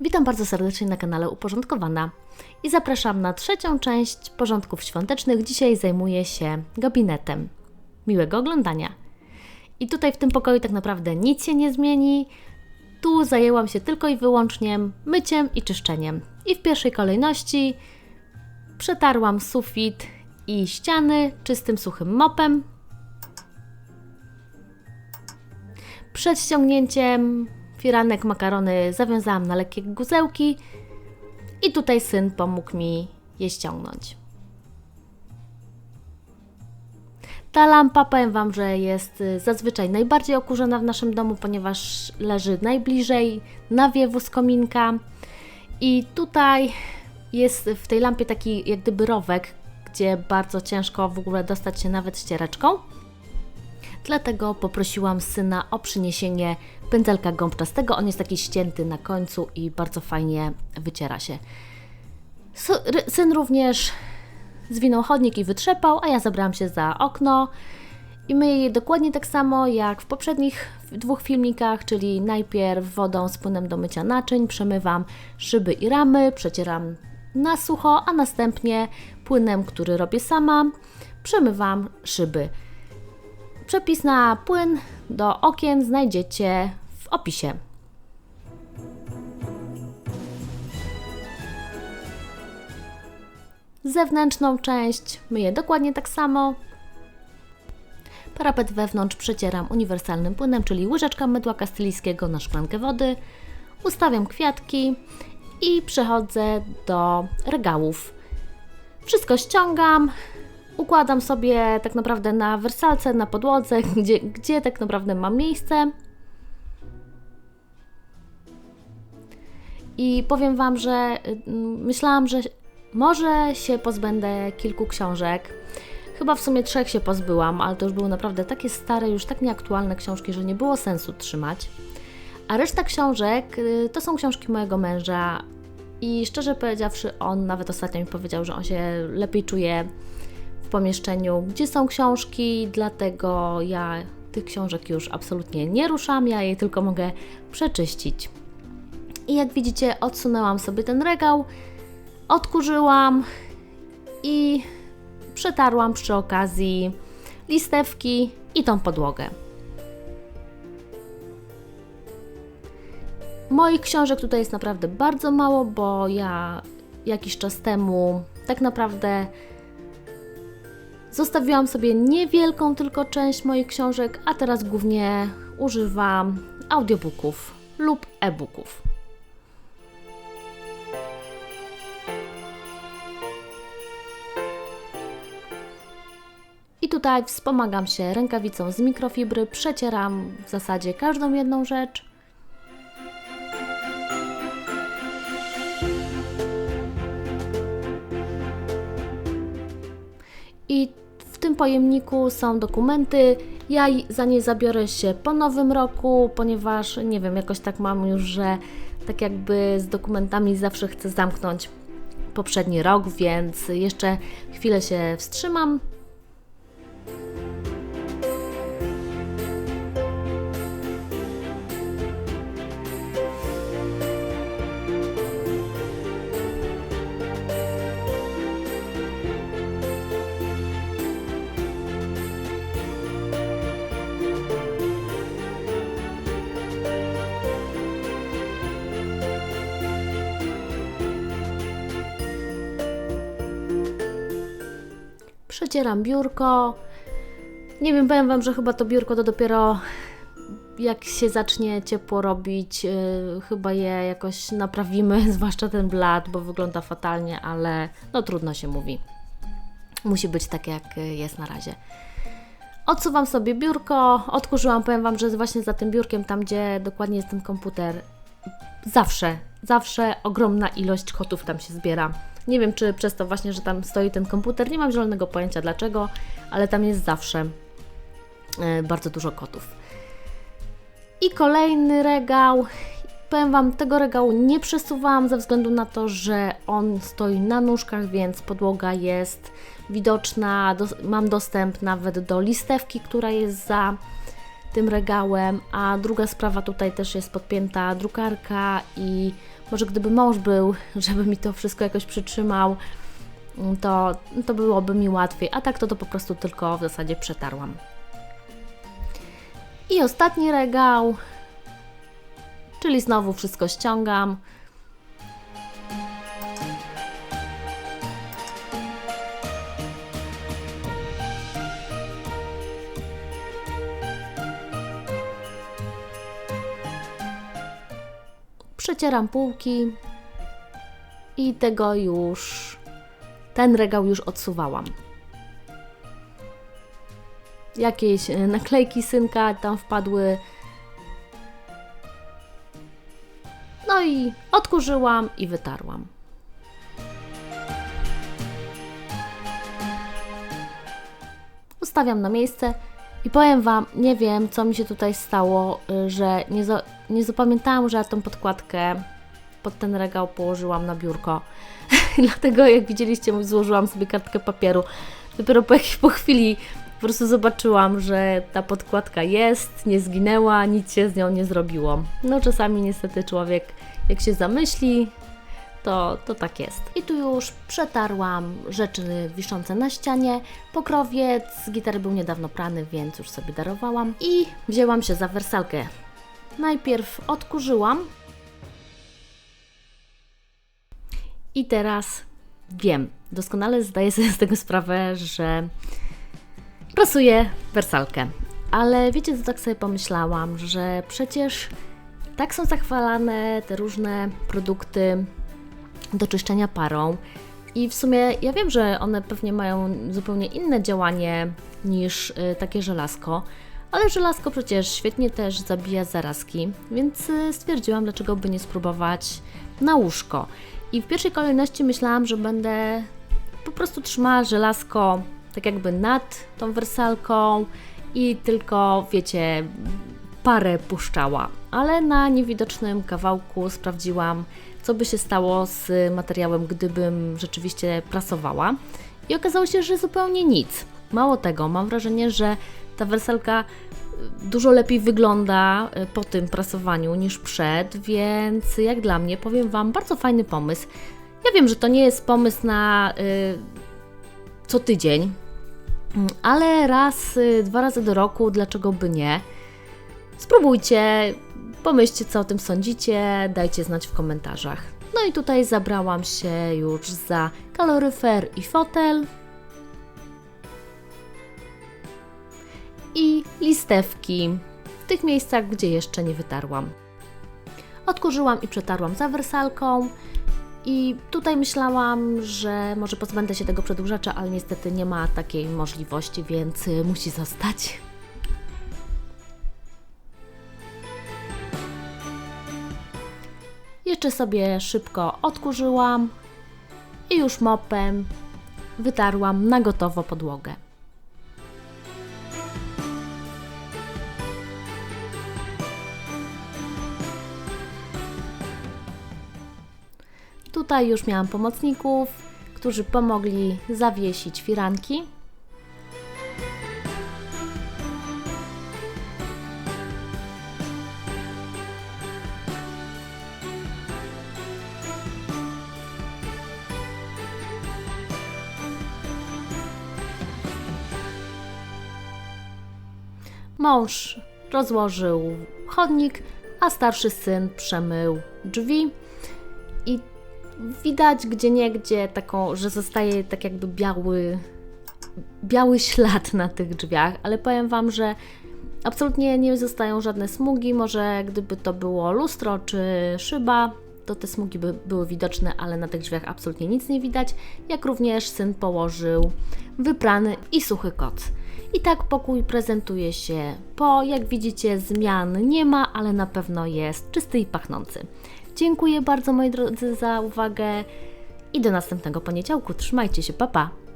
Witam bardzo serdecznie na kanale Uporządkowana i zapraszam na trzecią część porządków świątecznych. Dzisiaj zajmuję się gabinetem. Miłego oglądania. I tutaj w tym pokoju tak naprawdę nic się nie zmieni. Tu zajęłam się tylko i wyłącznie myciem i czyszczeniem. I w pierwszej kolejności przetarłam sufit i ściany czystym, suchym mopem. Przed ściągnięciem firanek makarony zawiązałam na lekkie guzełki i tutaj syn pomógł mi je ściągnąć. Ta lampa, powiem Wam, że jest y, zazwyczaj najbardziej okurzona w naszym domu, ponieważ leży najbliżej nawiewu z kominka. I tutaj jest w tej lampie taki jak gdyby rowek, gdzie bardzo ciężko w ogóle dostać się nawet ściereczką. Dlatego poprosiłam syna o przyniesienie pędzelka gąbczastego. On jest taki ścięty na końcu i bardzo fajnie wyciera się. Syn również zwinął chodnik i wytrzepał, a ja zabrałam się za okno i myję je dokładnie tak samo jak w poprzednich dwóch filmikach, czyli najpierw wodą z płynem do mycia naczyń, przemywam szyby i ramy, przecieram na sucho, a następnie płynem, który robię sama, przemywam szyby. Przepis na płyn do okien znajdziecie w opisie. Zewnętrzną część myję dokładnie tak samo. Parapet wewnątrz przecieram uniwersalnym płynem, czyli łyżeczka mydła kastylijskiego na szklankę wody. Ustawiam kwiatki i przechodzę do regałów. Wszystko ściągam, układam sobie tak naprawdę na wersalce, na podłodze, gdzie, gdzie tak naprawdę mam miejsce. I powiem Wam, że y, myślałam, że może się pozbędę kilku książek. Chyba w sumie trzech się pozbyłam, ale to już były naprawdę takie stare, już tak nieaktualne książki, że nie było sensu trzymać. A reszta książek y, to są książki mojego męża i szczerze powiedziawszy, on nawet ostatnio mi powiedział, że on się lepiej czuje w pomieszczeniu, gdzie są książki, dlatego ja tych książek już absolutnie nie ruszam, ja je tylko mogę przeczyścić. I jak widzicie, odsunęłam sobie ten regał, odkurzyłam i przetarłam przy okazji listewki i tą podłogę. Moich książek tutaj jest naprawdę bardzo mało, bo ja jakiś czas temu tak naprawdę zostawiłam sobie niewielką tylko część moich książek, a teraz głównie używam audiobooków lub e-booków. I tutaj wspomagam się rękawicą z mikrofibry, przecieram w zasadzie każdą jedną rzecz. I w tym pojemniku są dokumenty. Ja za nie zabiorę się po nowym roku, ponieważ nie wiem, jakoś tak mam już, że tak jakby z dokumentami zawsze chcę zamknąć poprzedni rok, więc jeszcze chwilę się wstrzymam, przecieram biurko. Nie wiem, powiem Wam, że chyba to biurko to dopiero jak się zacznie ciepło robić, yy, chyba je jakoś naprawimy, zwłaszcza ten blat, bo wygląda fatalnie, ale no trudno się mówi. Musi być tak, jak jest na razie. Odsuwam sobie biurko, odkurzyłam, powiem Wam, że właśnie za tym biurkiem, tam gdzie dokładnie jest ten komputer, zawsze, zawsze ogromna ilość kotów tam się zbiera. Nie wiem, czy przez to właśnie, że tam stoi ten komputer, nie mam zielonego pojęcia dlaczego, ale tam jest zawsze e, bardzo dużo kotów. I kolejny regał. Powiem Wam, tego regału nie przesuwałam ze względu na to, że on stoi na nóżkach, więc podłoga jest widoczna. Do, mam dostęp nawet do listewki, która jest za tym regałem, a druga sprawa tutaj też jest podpięta drukarka i może gdyby mąż był, żeby mi to wszystko jakoś przytrzymał, to, to byłoby mi łatwiej, a tak to to po prostu tylko w zasadzie przetarłam. I ostatni regał, czyli znowu wszystko ściągam. Przecieram półki i tego już, ten regał już odsuwałam. Jakieś e, naklejki synka tam wpadły. No i odkurzyłam i wytarłam. Ustawiam na miejsce i powiem Wam, nie wiem co mi się tutaj stało, y, że nie, nie zapamiętałam, że ja tą podkładkę pod ten regał położyłam na biurko. Dlatego jak widzieliście, złożyłam sobie kartkę papieru. Dopiero po, po chwili po prostu zobaczyłam, że ta podkładka jest, nie zginęła, nic się z nią nie zrobiło. No czasami niestety człowiek jak się zamyśli, to, to tak jest. I tu już przetarłam rzeczy wiszące na ścianie. Pokrowiec z gitary był niedawno prany, więc już sobie darowałam. I wzięłam się za wersalkę. Najpierw odkurzyłam. I teraz wiem, doskonale zdaję sobie z tego sprawę, że prasuję wersalkę. Ale wiecie, co tak sobie pomyślałam, że przecież tak są zachwalane te różne produkty do czyszczenia parą. I w sumie ja wiem, że one pewnie mają zupełnie inne działanie niż y, takie żelazko, ale żelazko przecież świetnie też zabija zarazki, więc y, stwierdziłam, dlaczego by nie spróbować na łóżko. I w pierwszej kolejności myślałam, że będę po prostu trzymała żelazko tak jakby nad tą wersalką i tylko, wiecie, parę puszczała. Ale na niewidocznym kawałku sprawdziłam, co by się stało z materiałem, gdybym rzeczywiście prasowała. I okazało się, że zupełnie nic. Mało tego, mam wrażenie, że ta wersalka dużo lepiej wygląda y, po tym prasowaniu niż przed, więc jak dla mnie, powiem Wam, bardzo fajny pomysł. Ja wiem, że to nie jest pomysł na y, co tydzień, ale raz, y, dwa razy do roku, dlaczego by nie? Spróbujcie, pomyślcie, co o tym sądzicie, dajcie znać w komentarzach. No i tutaj zabrałam się już za kaloryfer i fotel. Listewki w tych miejscach, gdzie jeszcze nie wytarłam. Odkurzyłam i przetarłam za wersalką. I tutaj myślałam, że może pozbędę się tego przedłużacza, ale niestety nie ma takiej możliwości, więc musi zostać. Jeszcze sobie szybko odkurzyłam i już mopem wytarłam na gotowo podłogę. Tutaj już miałam pomocników, którzy pomogli zawiesić firanki. Mąż rozłożył chodnik, a starszy syn przemył drzwi widać gdzie niegdzie taką, że zostaje tak jakby biały, biały ślad na tych drzwiach, ale powiem Wam, że absolutnie nie zostają żadne smugi, może gdyby to było lustro czy szyba, to te smugi by były widoczne, ale na tych drzwiach absolutnie nic nie widać, jak również syn położył wyprany i suchy koc. I tak pokój prezentuje się po, jak widzicie, zmian nie ma, ale na pewno jest czysty i pachnący. Dziękuję bardzo moi drodzy za uwagę i do następnego poniedziałku. Trzymajcie się, papa. Pa.